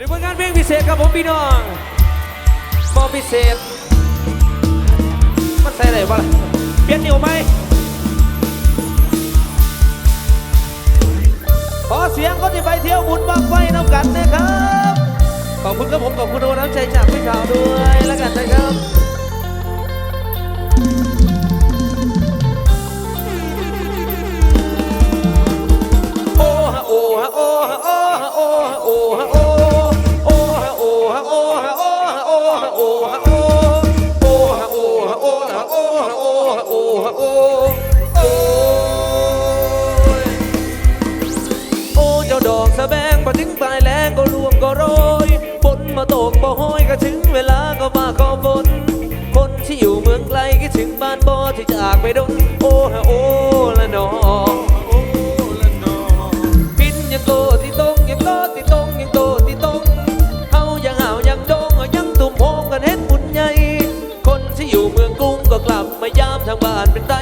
ดูผลงานเพลงพิเศษครับผมพี่น้องบอพิเศษ มันใส่อะไรบ้างเปลี่ยนนิ้วไหมขอเสียงคนที่ไปเที่ยวบุญบังไฟน้ำกันนะครับ ขอบคุณครับผมขอบคุณทุกน้ำใจจากพี่ข่าวด้วยแล้วกันนะครับโอ้ฮะโอ้ฮะโอ้ฮะโอ้ฮะโอ้ฮะโอ้ ที่จากไปโดนโอ้ฮะโอ้ละนอบินยังโตที่ตรงยังโตที่ตรงยังโตที่ตรงเฮายังเฮายังดงยังตุ่มโพงกันเห็นบุญใหญ่คนที่อยู่เมืองกรุงก็กลับมายามทางบ้านเป็นไต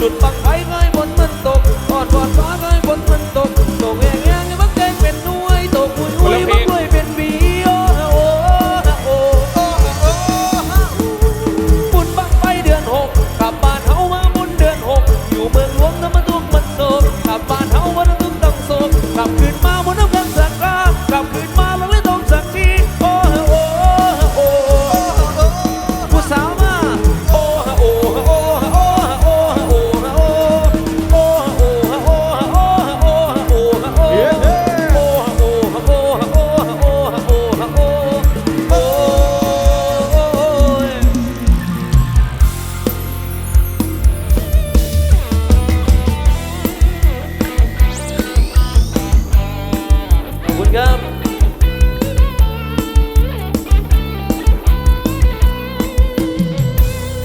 จุดปักไฟไง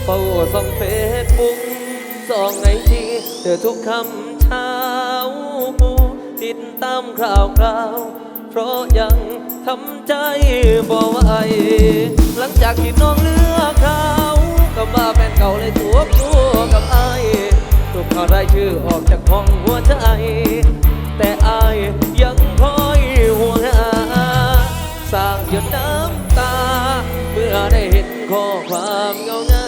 เฝ้าส่องเฟซบุ๊กส่องไอจีเธอทุกคำเช้าติดตามข่าวคราว เพราะยังทำใจบ่ไหวหลังจากที่น้องเลือกเขาก็มาเป็นเก่าเลยตัวตัวกับไอายถูกข่าวได้ชื่อออกจากห้องหัวใจ แต่อายยังคอยห่วงหาสร้างหยดน้ำตา เมื่อได้เห็นข้อความเงาเงา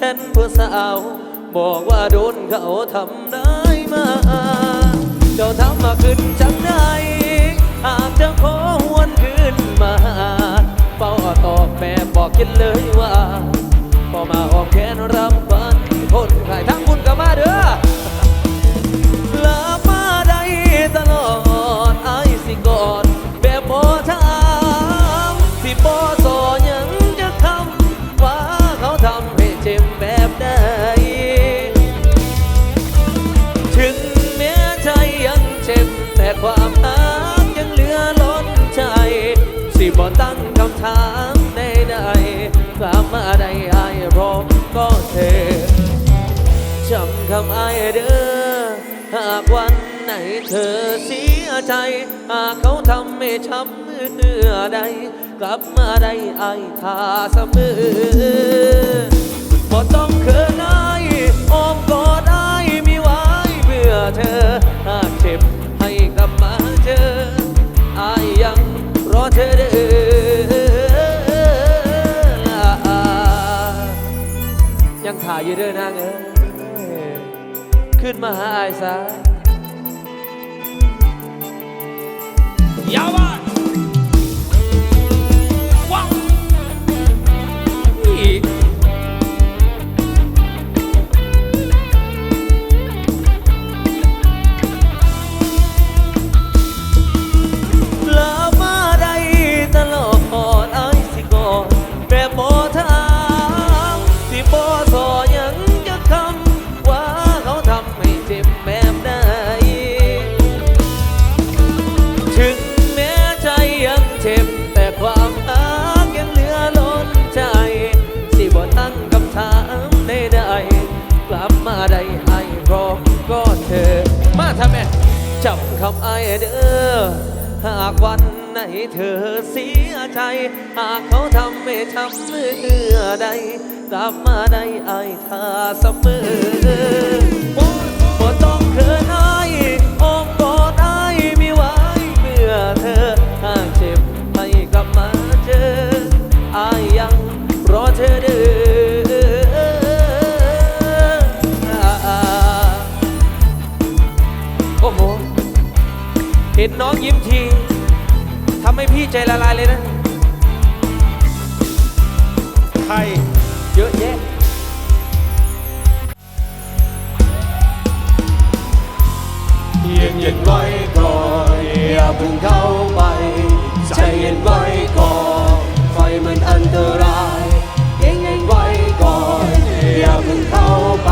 ฉันผู้สาว บอกว่าโดนเขาทำได้ายมา เจ้าทำมาขึ้นจังไดหากเจ้าขอหวนขึ้นมาเฝ้าตอบแม่บอกคิดเลยว่าพอมาออมแขนรับควันคนขายทั้งคุณก็มาเด้อลามาได้ตลอดไอ้สิกอดแบบบ่ถามสิบ่สอ บ่ตั้งคำถามใดๆกลับมาได้ไอ้ายพร้อมก็เธอจำคำอายเด้อหากวันไหนเธอเสียใจ หากเขาทำให้ช้ำเมื่อใด กลับมาได้อายท่าเสมอบ่ต้องเขินอายอ้อมกอดอายมีไว้เพื่อเธอ อยู่เด้อนางเอ้ยขึ้นมาหาอายซะยาวา เธอเสียใจ หากเขาทำไม่ทำเมื่อใด กลับมาได้ไอ้ท่าเสมอ เย็นเย็นไว้ก่อนอย่าเพิ่งเข้าไป ใจเย็นไว้ก่อนไฟมันอันตรายเย็นเย็นไว้ก่อนอย่าเพิ่งเข้าไป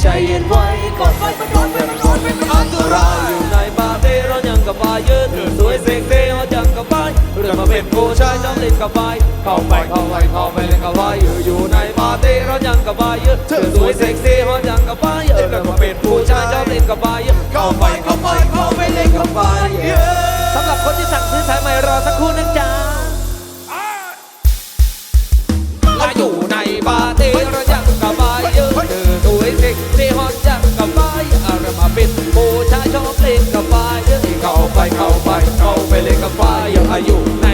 ใจเย็นไว้ก่อนไฟมันร้อนไฟมันร้อนไฟมันอันตรายอยู่ในบาร์เต้เรายังกับบายเยอะเธอสวยเซ็กซี่เรายังกับบายเรื่องมาเป็นผู้ชายชอบเล่นกับบายเข้าไปเข้าไปเข้าไปเล่นกับบายอยู่อยู่ในบาร์เต้เรายังกับบายเยอะเธอสวยเซ็กซี่เรายังกับบายเรื่องมาเป็น เล่นกับบายเยอะเข้าไปเข้าไปเข้าไปเล่นกับไฟสำหรับคนที่สั่งซื้อสายใหม่รอสักครู่นะจ๊ะมาอยู่ในบาร์เต้เรายังกับบายเยอะเธอสวยเซ็กซี่ฮอตยังกับบายอะไรมาเป็นผู้ชายชอบเล่นกับบายเยอะเข้าไปเข้าไปเข้าไปเล่นกับไฟยังอายุใน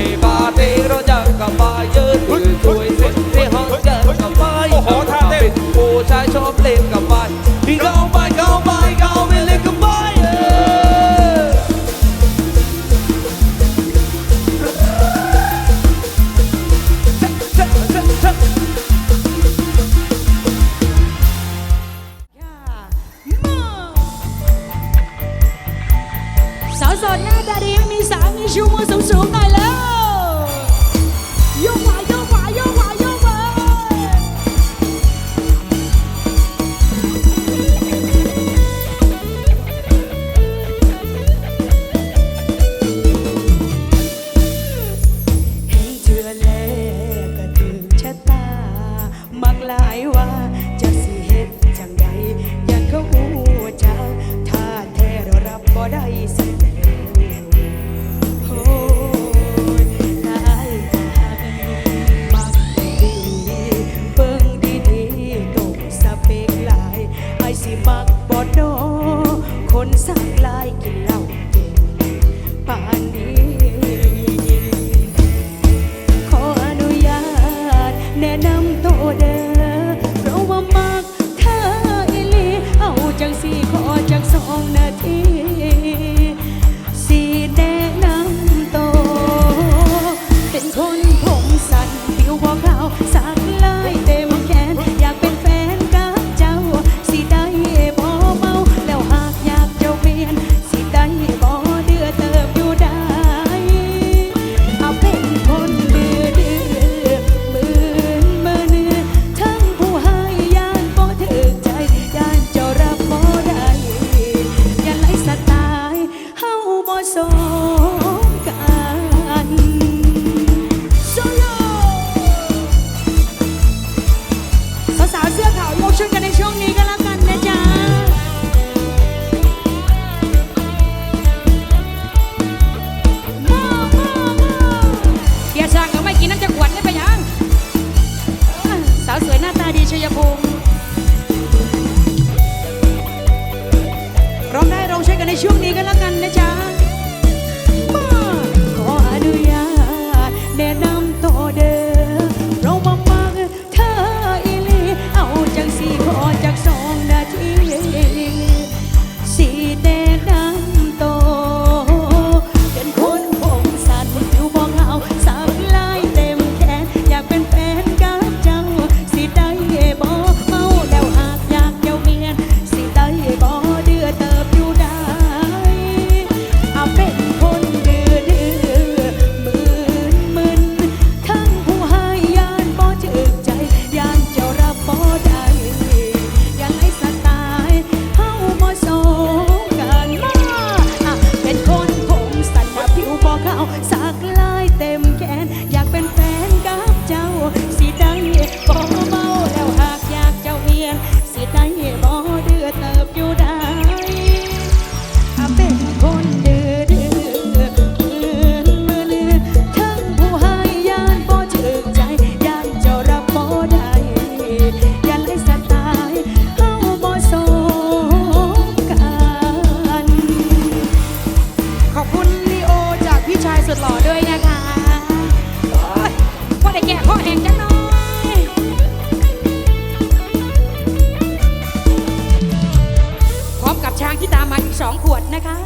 2 ขวดนะคะ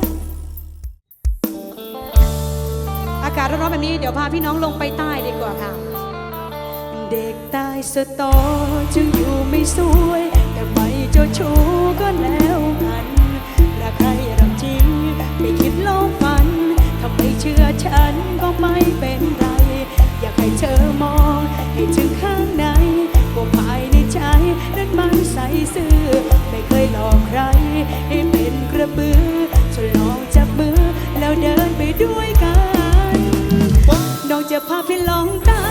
อากาศร้อนๆแบบนี้เดี๋ยวพาพี่น้องลงไปใต้ดีกว่าค่ะ เด็กใต้สตอจึงอยู่ไม่สวย แต่ไม่เจ้าชู้ก็แล้วกันรักใครรักจริงไม่คิดโลกฝันถ้าไม่เชื่อฉันก็ไม่เป็นไร อยากให้เธอมองให้ถึงข้างในว่าภายในใจนั้นมันใสซื่อไม่เคยหลอกใครให้ ระบือชวนลองจับมือแล้วเดินไปด้วยกัน น้องจะพาไปลองตา